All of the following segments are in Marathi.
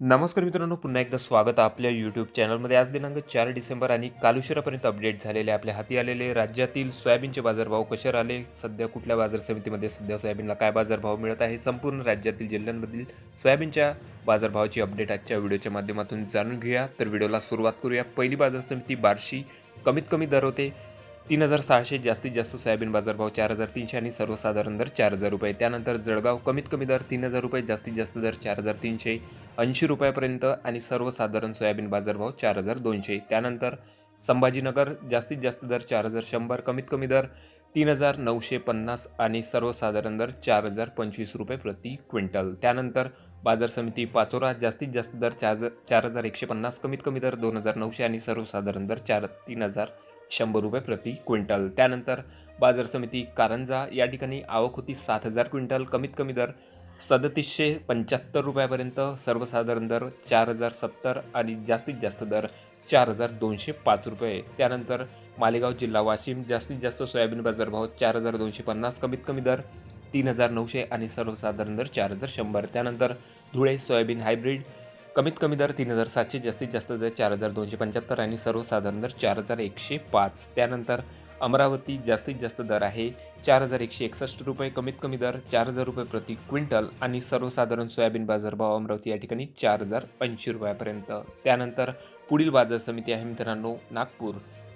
नमस्कार मित्रांनो पुन्हा एकदा स्वागत आपल्या यूट्यूब चॅनलमध्ये आज दिनांक चार डिसेंबर आणि काल उशिरापर्यंत अपडेट झालेले आपल्या हाती आलेले राज्यातील सोयाबीनचे बाजारभाव कसे राहिले? सध्या कुठल्या बाजार समितीमध्ये सध्या सोयाबीनला काय बाजारभाव मिळत आहे? संपूर्ण राज्यातील जिल्ह्यांमधील सोयाबीनच्या बाजारभावाची अपडेट आजच्या व्हिडिओच्या माध्यमातून जाणून घेऊया. तर व्हिडिओला सुरुवात करूया. पहिली बाजार समिती बार्शी कमीत कमी दर होते तीन हजार सहाशे जास्तीत जास्त सोयाबीन बाजारभाव चार हजार तीनशे आणि सर्वसाधारण दर चार हजार रुपये. त्यानंतर जळगाव कमीत कमी दर तीन हजार रुपये जास्तीत जास्त दर चार हजार तीनशे ऐंशी रुपयापर्यंत आणि सर्वसाधारण सोयाबीन बाजारभाव चार हजार दोनशे. त्यानंतर संभाजीनगर जास्तीत जास्त दर चार हजार शंभर कमीत कमी दर तीन हजार नऊशे पन्नास आणि सर्वसाधारण दर चार हजार पंचवीस रुपये प्रति क्विंटल. त्यानंतर बाजार समिती पाचोरा जास्तीत जास्त दर चार चार हजार एकशे पन्नास कमीत कमी दर दोन हजार नऊशे आणि सर्वसाधारण दर चार तीन हजार शंभर रुपये प्रति क्विंटल. त्यानंतर बाजार समिती कारंजा या ठिकाणी आवक होती सात हजार क्विंटल. कमीत कमी दर सदतीसशे पंच्याहत्तर रुपयापर्यंत सर्वसाधारण दर चार हजार सत्तर आणि जास्तीत जास्त दर चार हजार दोनशे पाच रुपये. त्यानंतर मालेगाव जिल्हा वाशिम जास्तीत जास्त सोयाबीन बाजारभाव चार हजार दोनशे पन्नास कमीत कमी दर तीन हजार नऊशे आणि सर्वसाधारण दर चार हजार शंभर. त्यानंतर धुळे सोयाबीन हायब्रिड कमीत कमी दर तीन हजार सातशे जास्तीत जास्त दर चार हजार दोनशे पंच्याहत्तर आणि सर्वसाधारण दर चार हजार एकशे पाच. त्यानंतर अमरावती जास्तीत जास्त दर आहे चार हजार एकशे एकसष्ट रुपये कमीत कमी दर चार हजार रुपये प्रति क्विंटल आणि सर्वसाधारण सोयाबीन बाजारभाव अमरावती या ठिकाणी चार हजार ऐंशी रुपयापर्यंत. त्यानंतर पुढील बाजार समिती आहे मित्रांनो नागपूर.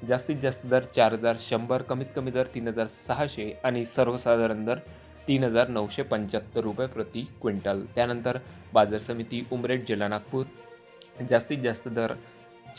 जास्तीत जास्त दर चार हजार शंभर कमीत कमी दर तीन हजार सहाशे आणि सर्वसाधारण दर तीन हजार नऊशे पंच्याहत्तर रुपये प्रति क्विंटल. त्यानंतर बाजार समिती उमरेड जिल्हा नागपूर जास्तीत जास्त दर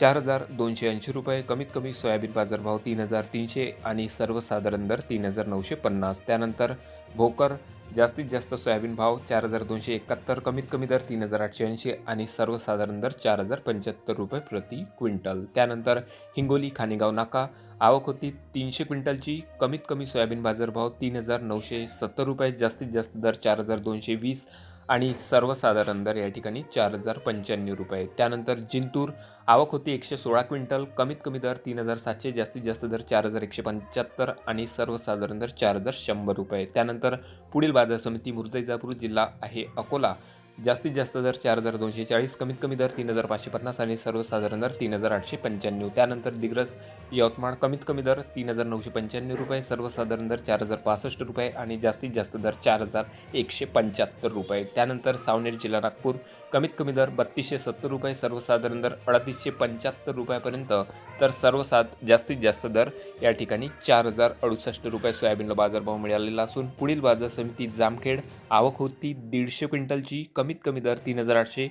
चार हजार दोनशे ऐंशी रुपये कमीत कमी सोयाबीन बाजारभाव तीन हजार तीनशे आणि सर्वसाधारण दर तीन हजार नऊशे पन्नास. त्यानंतर भोकर जास्तीत जास्त सोयाबीन भाव चार हजार दोनशे एकाहत्तर कमीत कमी दर तीन हजार आठशे ऐंशी आणि सर्वसाधारण दर चार हजार पंच्याहत्तर रुपये प्रति क्विंटल. त्यानंतर हिंगोली खानेगाव नाका आवक होती तीनशे क्विंटलची कमीत कमी सोयाबीन बाजारभाव तीन हजार नऊशे सत्तर रुपये जास्तीत जास्त दर चार हजार दोनशे वीस आणि सर्वसाधारण दर या ठिकाणी चार हजार पंच्याण्णव रुपये. त्यानंतर जिंतूर आवक होती एकशे सोळा क्विंटल कमीत कमी दर तीन हजार सातशे जास्तीत जास्त दर चार हजार एकशे पंच्याहत्तर आणि सर्वसाधारण दर चार हजार शंभर रुपये. त्यानंतर पुढील बाजार समिती मुर्दैजापूर जिल्हा आहे अकोला. जास्तीत जास्त दर चार हजार दोनशे चाळीस कमीत कमी दर तीन हजार पाचशे पन्नास आणि सर्वसाधारण दर तीन हजार आठशे पंच्याण्णव. त्यानंतर दिग्रस यवतमाळ कमीत कमी दर तीन हजार नऊशे पंच्याण्णव रुपये सर्वसाधारण दर चार हजार पासष्ट रुपये आणि जास्तीत जास्त दर चार हजार एकशे पंच्याहत्तर रुपये. त्यानंतर सावनेर जिल्हा नागपूर कमीत कमी दर बत्तीसशे सत्तर रुपये सर्वसाधारण दर अडतीसशे पंच्याहत्तर रुपयापर्यंत. तर सर्वसाध जास्तीत जास्त दर या ठिकाणी चार हजार अडुसष्ट रुपये सोयाबीनला बाजारभाव मिळालेला असून पुढील बाजार समिती जामखेड आवक होती दीडशे क्विंटलची कमी कमीत कमी दर तीन हजार आठशे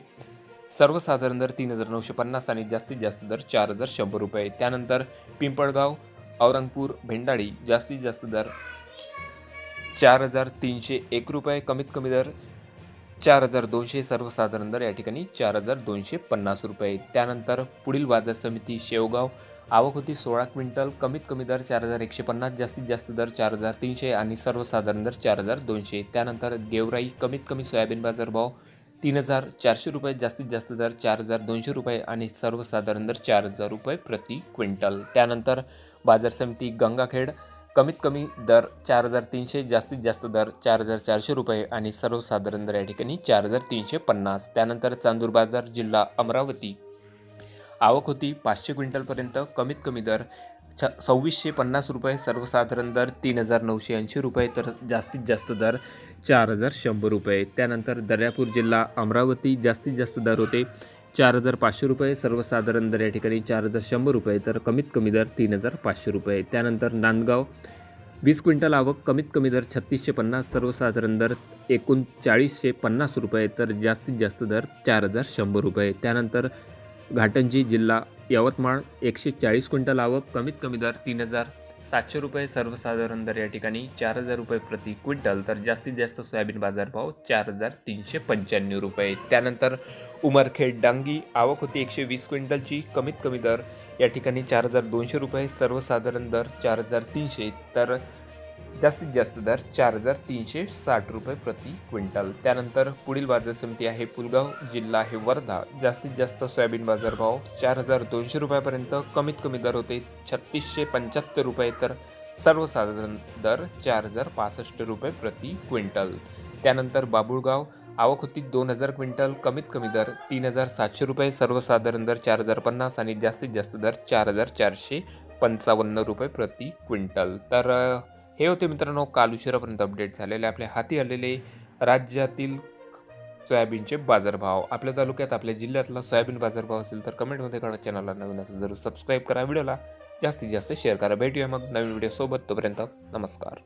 सर्वसाधारण दर तीन हजार नऊशे पन्नास आणि जास्तीत जास्त दर चार हजार शंभर रुपये. त्यानंतर पिंपळगाव औरंगपूर भेंडाळी जास्तीत जास्त दर चार हजार तीनशे एक रुपये कमीत कमी दर चार हजार दोनशे सर्वसाधारण दर या ठिकाणी चार हजार दोनशे पन्नास रुपये. त्यानंतर पुढील बाजार समिती शेवगाव आवक होती सोळा क्विंटल कमीत कमी दर चार हजार एकशे पन्नास जास्तीत जास्त दर चार हजार तीनशे आणि सर्वसाधारण दर चार हजार दोनशे. त्यानंतर गेवराई कमीत कमी सोयाबीन बाजारभाव तीन हजार चारशे रुपये जास्तीत जास्त दर चार हजार दोनशे रुपये आणि सर्वसाधारण दर चार हजार रुपये प्रति क्विंटल. त्यानंतर बाजार समिती गंगाखेड कमीत कमी दर चार हजार तीनशे जास्तीत जास्त दर चार हजार चारशे रुपये आणि सर्वसाधारण दर या ठिकाणी चार हजार तीनशे पन्नास. त्यानंतर चांदूर बाजार जिल्हा अमरावती. आवक होती पाचशे क्विंटलपर्यंत कमीत कमी दर छ सव्वीसशे पन्नास रुपये सर्वसाधारण दर तीन हजार नऊशे ऐंशी रुपये तर जास्तीत जास्त दर चार हजार शंभर रुपये. त्यानंतर दर्यापूर जिल्हा अमरावती जास्तीत जास्त दर होते चार हजार पाचशे रुपये. सर्वसाधारण दर या ठिकाणी चार हजार शंभर रुपये तर कमीत कमी दर तीन हजार पाचशे रुपये. त्यानंतर नांदगाव वीस क्विंटल आवक कमीत कमी दर छत्तीसशे पन्नास. सर्वसाधारण दर एकूण चाळीसशे पन्नास रुपये तर जास्तीत जास्त दर चार हजार शंभर रुपये. त्यानंतर घाटंजी जिल्हा यवतमाळ एकशे चाळीस क्विंटल आवक कमीत कमी दर तीन हजार सातशे रुपये सर्वसाधारण दर या ठिकाणी चार हजार रुपये प्रति क्विंटल तर जास्तीत जास्त सोयाबीन बाजारभाव चार हजार तीनशे पंच्याण्णव रुपये. त्यानंतर उमरखेड डांगी आवक होती एकशे वीस क्विंटलची कमीत कमी दर या ठिकाणी चार हजार दोनशे रुपये सर्वसाधारण दर चार हजार तीनशे. तर जास्तीत जास्त दर चार हजार तीनशे साठ रुपये प्रति क्विंटल. त्यानंतर पुढील बाजार समिती आहे पुलगाव जिल्हा आहे वर्धा. जास्तीत जास्त सोयाबीन बाजारभाव चार हजार दोनशे रुपयापर्यंत. कमीत कमी दर होते छत्तीसशे पंच्याहत्तर रुपये तर सर्वसाधारण दर चार हजार पासष्ट रुपये प्रति क्विंटल. त्यानंतर बाबुळगाव आवक होती दोन हजार क्विंटल कमीत कमी दर तीन हजार सातशे रुपये सर्वसाधारण दर चार हजार पन्नास आणि जास्तीत जास्त दर चार हजार चारशे पंचावन्न रुपये प्रति क्विंटल. तर हे होते मित्रांनो काल उशिरापर्यंत अपडेट झालेले आपल्या हाती आलेले राज्यातील सोयाबीनचे बाजारभाव. आपल्या तालुक्यात आपल्या जिल्ह्यातला सोयाबीन बाजारभाव असेल तर कमेंटमध्ये कळा चॅनलला नवीन असेल जरूर सबस्क्राईब करा. व्हिडिओला जास्तीत जास्त शेअर करा. भेटूया मग नवीन व्हिडिओसोबत तोपर्यंत नमस्कार.